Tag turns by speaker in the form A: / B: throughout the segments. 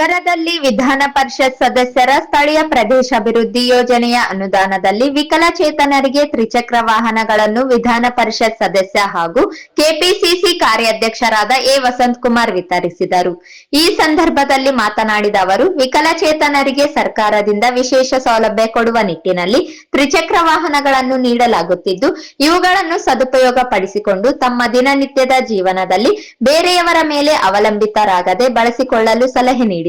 A: ನಗರದಲ್ಲಿ ವಿಧಾನ ಪರಿಷತ್ ಸದಸ್ಯರ ಸ್ಥಳೀಯ ಪ್ರದೇಶಾಭಿವೃದ್ಧಿ ಯೋಜನೆಯ ಅನುದಾನದಲ್ಲಿ ವಿಕಲಚೇತನರಿಗೆ ತ್ರಿಚಕ್ರ ವಾಹನಗಳನ್ನು ವಿಧಾನ ಪರಿಷತ್ ಸದಸ್ಯ ಹಾಗೂ ಕೆಪಿಸಿಸಿ ಕಾರ್ಯಾಧ್ಯಕ್ಷರಾದ ಎ ವಸಂತ್ ಕುಮಾರ್ ವಿತರಿಸಿದರು. ಈ ಸಂದರ್ಭದಲ್ಲಿ ಮಾತನಾಡಿದ ಅವರು ವಿಕಲಚೇತನರಿಗೆ ಸರ್ಕಾರದಿಂದ ವಿಶೇಷ ಸೌಲಭ್ಯ ಕೊಡುವ ನಿಟ್ಟಿನಲ್ಲಿ ತ್ರಿಚಕ್ರ ವಾಹನಗಳನ್ನು ನೀಡಲಾಗುತ್ತಿದ್ದು, ಇವುಗಳನ್ನು ಸದುಪಯೋಗ ಪಡಿಸಿಕೊಂಡು ತಮ್ಮ ದಿನನಿತ್ಯದ ಜೀವನದಲ್ಲಿ ಬೇರೆಯವರ ಮೇಲೆ ಅವಲಂಬಿತರಾಗದೆ ಬಳಸಿಕೊಳ್ಳಲು ಸಲಹೆ ನೀಡಿದರು.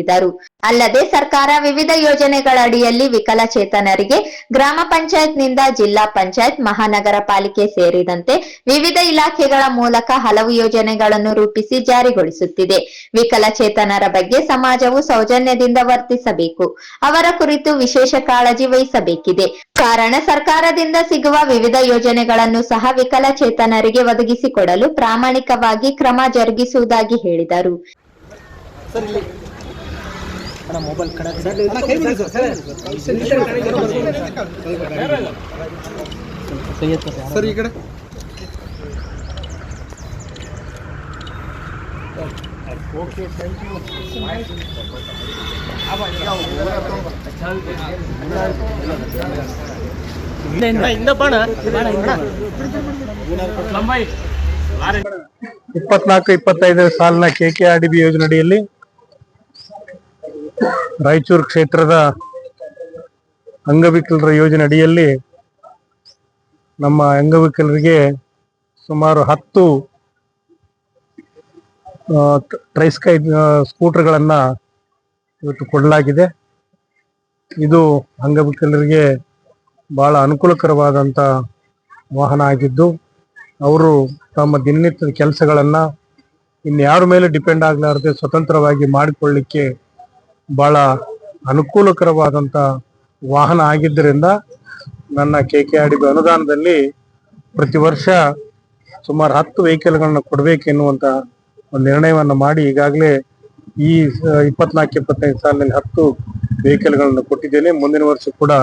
A: ಅಲ್ಲದೆ ಸರ್ಕಾರ ವಿವಿಧ ಯೋಜನೆಗಳ ಅಡಿಯಲ್ಲಿ ವಿಕಲಚೇತನರಿಗೆ ಗ್ರಾಮ ಪಂಚಾಯತ್ನಿಂದ ಜಿಲ್ಲಾ ಪಂಚಾಯತ್, ಮಹಾನಗರ ಪಾಲಿಕೆ ಸೇರಿದಂತೆ ವಿವಿಧ ಇಲಾಖೆಗಳ ಮೂಲಕ ಹಲವು ಯೋಜನೆಗಳನ್ನು ರೂಪಿಸಿ ಜಾರಿಗೊಳಿಸುತ್ತಿದೆ. ವಿಕಲಚೇತನರ ಬಗ್ಗೆ ಸಮಾಜವು ಸೌಜನ್ಯದಿಂದ ವರ್ತಿಸಬೇಕು. ಅವರ ಕುರಿತು ವಿಶೇಷ ಕಾಳಜಿ ವಹಿಸಬೇಕಿದೆ. ಕಾರಣ ಸರ್ಕಾರದಿಂದ ಸಿಗುವ ವಿವಿಧ ಯೋಜನೆಗಳನ್ನು ಸಹ ವಿಕಲಚೇತನರಿಗೆ ಒದಗಿಸಿಕೊಡಲು ಪ್ರಾಮಾಣಿಕವಾಗಿ ಕ್ರಮ ಜರುಗಿಸುವುದಾಗಿ ಹೇಳಿದರು.
B: ಅಣ್ಣ ಮೊಬೈಲ್ ಕಡೆ
C: ಸರ್ ಈ ಕಡೆ
B: ಥ್ಯಾಂಕ್ ಯು
C: ಇಪ್ಪತ್ನಾಲ್ಕು ಇಪ್ಪತ್ತೈದರ ಸಾಲಿನ K K R D B ಯೋಜನೆ ಅಡಿಯಲ್ಲಿ ರಾಯಚೂರು ಕ್ಷೇತ್ರದ ಅಂಗವಿಕಲರ ಯೋಜನೆ ಅಡಿಯಲ್ಲಿ ನಮ್ಮ ಅಂಗವಿಕಲರಿಗೆ ಸುಮಾರು ಹತ್ತು ಟ್ರೈಸ್ಕೈ ಸ್ಕೂಟರ್ಗಳನ್ನು ಇವತ್ತು ಕೊಡಲಾಗಿದೆ. ಇದು ಅಂಗವಿಕಲರಿಗೆ ಬಹಳ ಅನುಕೂಲಕರವಾದಂಥ ವಾಹನ ಆಗಿದ್ದು, ಅವರು ತಮ್ಮ ದಿನನಿತ್ಯದ ಕೆಲಸಗಳನ್ನು ಇನ್ಯಾರ ಮೇಲೆ ಡಿಪೆಂಡ್ ಆಗಲಾರದೆ ಸ್ವತಂತ್ರವಾಗಿ ಮಾಡಿಕೊಳ್ಳಿಕ್ಕೆ ಬಹಳ ಅನುಕೂಲಕರವಾದಂತ ವಾಹನ ಆಗಿದ್ದರಿಂದ ನನ್ನ K K R D B ಅನುದಾನದಲ್ಲಿ ಪ್ರತಿ ವರ್ಷ ಸುಮಾರು ಹತ್ತು ವೆಹಿಕಲ್ಗಳನ್ನ ಕೊಡಬೇಕೆನ್ನುವಂತ ಒಂದು ನಿರ್ಣಯವನ್ನು ಮಾಡಿ ಈಗಾಗಲೇ ಈ ಇಪ್ಪತ್ನಾಲ್ಕು, ಇಪ್ಪತ್ತೈದು ಸಾಲಿನಲ್ಲಿ ಹತ್ತು ವೆಹಿಕಲ್ಗಳನ್ನು ಕೊಟ್ಟಿದ್ದೇನೆ. ಮುಂದಿನ ವರ್ಷ ಕೂಡ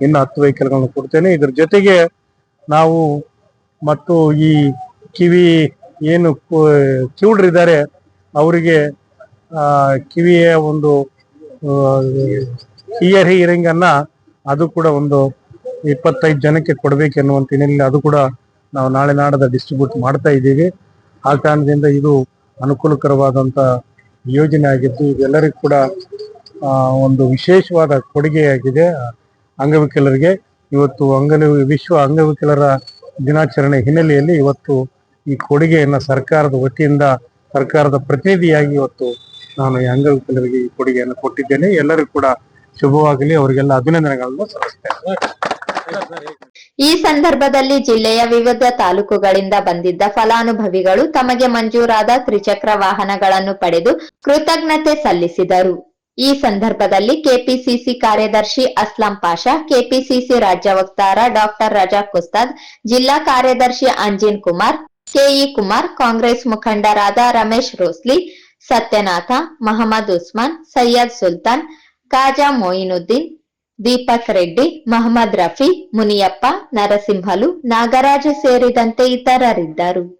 C: ಇನ್ನು ಹತ್ತು ವೆಹಿಕಲ್ಗಳನ್ನು ಕೊಡ್ತೇನೆ. ಇದ್ರ ಜೊತೆಗೆ ನಾವು ಮತ್ತು ಈ ಕಿವಿ ಏನು ಕಿವುಡ್ರಿದ್ದಾರೆ, ಅವರಿಗೆ ಕಿವಿಯ ಒಂದು ಇಯರ್ ಹಿಯರಿಂಗ್ ಅನ್ನ ಅದು ಕೂಡ ಒಂದು ಇಪ್ಪತ್ತೈದು ಜನಕ್ಕೆ ಕೊಡಬೇಕೆನ್ನುವಂತ ಹಿನ್ನೆಲೆಯಲ್ಲಿ ಅದು ಕೂಡ ನಾವು ನಾಳೆ ನಾಡದ ಡಿಸ್ಟ್ರಿಬ್ಯೂಟ್ ಮಾಡ್ತಾ ಇದ್ದೀವಿ. ಆ ಕಾರಣದಿಂದ ಇದು ಅನುಕೂಲಕರವಾದಂತ ಯೋಜನೆ ಆಗಿದ್ದು ಇದೆಲ್ಲರಿಗೂ ಕೂಡ ಒಂದು ವಿಶೇಷವಾದ ಕೊಡುಗೆಯಾಗಿದೆ. ಅಂಗವಿಕಲರಿಗೆ ಇವತ್ತು ಅಂಗವಿ ವಿಶ್ವ ಅಂಗವಿಕಲರ ದಿನಾಚರಣೆ ಹಿನ್ನೆಲೆಯಲ್ಲಿ ಇವತ್ತು ಈ ಕೊಡುಗೆಯನ್ನ ಸರ್ಕಾರದ ವತಿಯಿಂದ ಸರ್ಕಾರದ ಪ್ರತಿನಿಧಿಯಾಗಿ ಇವತ್ತು ನಾನು ಅಂಗವಿಕಲರಿಗೆ ಈ ಕೊಡುಗೆಯನ್ನು ಕೊಟ್ಟಿದ್ದೇನೆ. ಎಲ್ಲರಿಗೂ ಕೂಡ ಶುಭವಾಗಲಿ. ಅವರಿಗೆಲ್ಲ ಅಭಿನಂದನೆಗಳನ್ನು ಸಲ್ಲಿಸ್ತೇನೆ.
A: ಈ ಸಂದರ್ಭದಲ್ಲಿ ಜಿಲ್ಲೆಯ ವಿವಿಧ ತಾಲೂಕುಗಳಿಂದ ಬಂದಿದ್ದ ಫಲಾನುಭವಿಗಳು ತಮಗೆ ಮಂಜೂರಾದ ತ್ರಿಚಕ್ರ ವಾಹನಗಳನ್ನು ಪಡೆದು ಕೃತಜ್ಞತೆ ಸಲ್ಲಿಸಿದರು. ಈ ಸಂದರ್ಭದಲ್ಲಿ ಕೆಪಿಸಿಸಿ ಕಾರ್ಯದರ್ಶಿ ಅಸ್ಲಾಂ ಪಾಷಾ, ಕೆಪಿಸಿಸಿ ರಾಜ್ಯ ವಕ್ತಾರ ಡಾಕ್ಟರ್ ರಜಾ ಕುಸ್ತಾದ್, ಜಿಲ್ಲಾ ಕಾರ್ಯದರ್ಶಿ ಅಂಜಿನ್ ಕುಮಾರ್ ಕೆಇ ಕುಮಾರ್, ಕಾಂಗ್ರೆಸ್ ಮುಖಂಡರಾದ ರಮೇಶ್ ರೋಸ್ಲಿ ಸತ್ಯನಾಥ, ಮಹಮ್ಮದ್ ಉಸ್ಮಾನ್, ಸೈಯದ್ ಸುಲ್ತಾನ್, ಖಾಜಾ ಮೊಯಿನುದ್ದೀನ್, ದೀಪಕ್ ರೆಡ್ಡಿ, ಮಹಮ್ಮದ್ ರಫಿ, ಮುನಿಯಪ್ಪ, ನರಸಿಂಹಲು, ನಾಗರಾಜ ಸೇರಿದಂತೆ ಇತರರಿದ್ದರು.